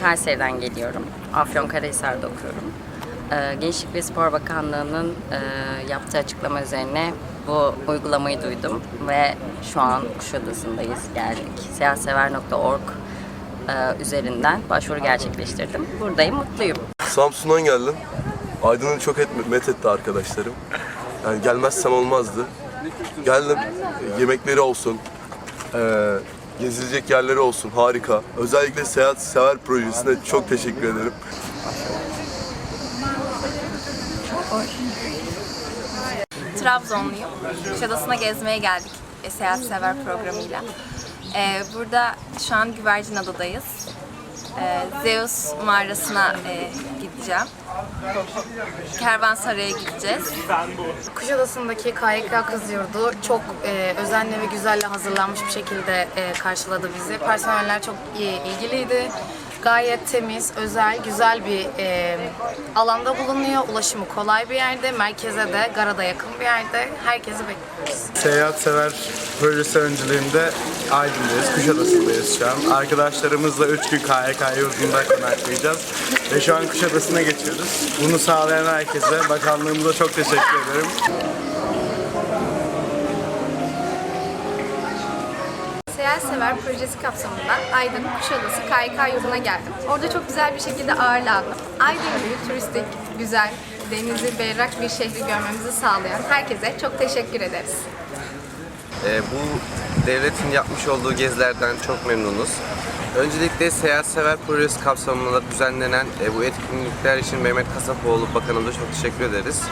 Kayseri'den geliyorum. Afyonkarahisar'da okuyorum. Ee, Gençlik ve Spor Bakanlığı'nın e, yaptığı açıklama üzerine bu uygulamayı duydum ve şu an Kuşadası'ndayız, geldik. Seyahatsever.org e, üzerinden başvuru gerçekleştirdim. Buradayım, mutluyum. Samsun'dan geldim. Aydın'ı çok et, met etti arkadaşlarım. Yani gelmezsem olmazdı. Geldim. Yemekleri olsun. Gezilecek yerleri olsun. Harika. Özellikle Seyahat Sever projesine çok teşekkür ederim. Trabzonluyum. Kuşadası'na gezmeye geldik e, Seyahat Sever programıyla. E, burada şu an Güvercin Adadayız. E, Zeus mağarasına e, gideceğim. Kervansaray'a gideceğiz. Kuşadası'ndaki KYK Kız Yurdu çok e, özenli ve güzelle hazırlanmış bir şekilde e, karşıladı bizi. Personeller çok iyi, ilgiliydi. Gayet temiz, özel, güzel bir e, alanda bulunuyor. Ulaşımı kolay bir yerde, merkeze de, Gara'da yakın bir yerde. Herkesi bekliyoruz. Seyahat Sever projesi öncülüğünde Aydın'dayız, Kuşadası'ndayız şu an. Arkadaşlarımızla 3 gün KYK yurdunda konaklayacağız ve şu an Kuşadası'na geçiyoruz. Bunu sağlayan herkese, bakanlığımıza çok teşekkür ederim. Seyahat Sever projesi kapsamında Aydın Kuşadası KYK yurduna geldim. Orada çok güzel bir şekilde ağırlandım. Aydın gibi turistik, güzel, denizi berrak bir şehri görmemizi sağlayan herkese çok teşekkür ederiz. Ee, bu devletin yapmış olduğu gezilerden çok memnunuz. Öncelikle Seyahat Sever Projesi kapsamında düzenlenen e, bu etkinlikler için Mehmet Kasapoğlu Bakanımıza çok teşekkür ederiz.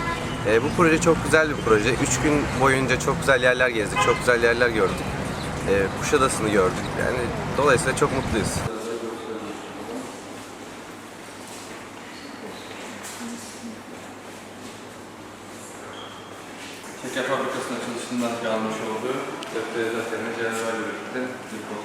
E, bu proje çok güzel bir proje. Üç gün boyunca çok güzel yerler gezdik, çok güzel yerler gördük. E, Kuşadası'nı gördük. Yani dolayısıyla çok mutluyuz. Şeker fabrikasında çalıştığından kalmış olduğu cevherle birlikte bir fotoğraf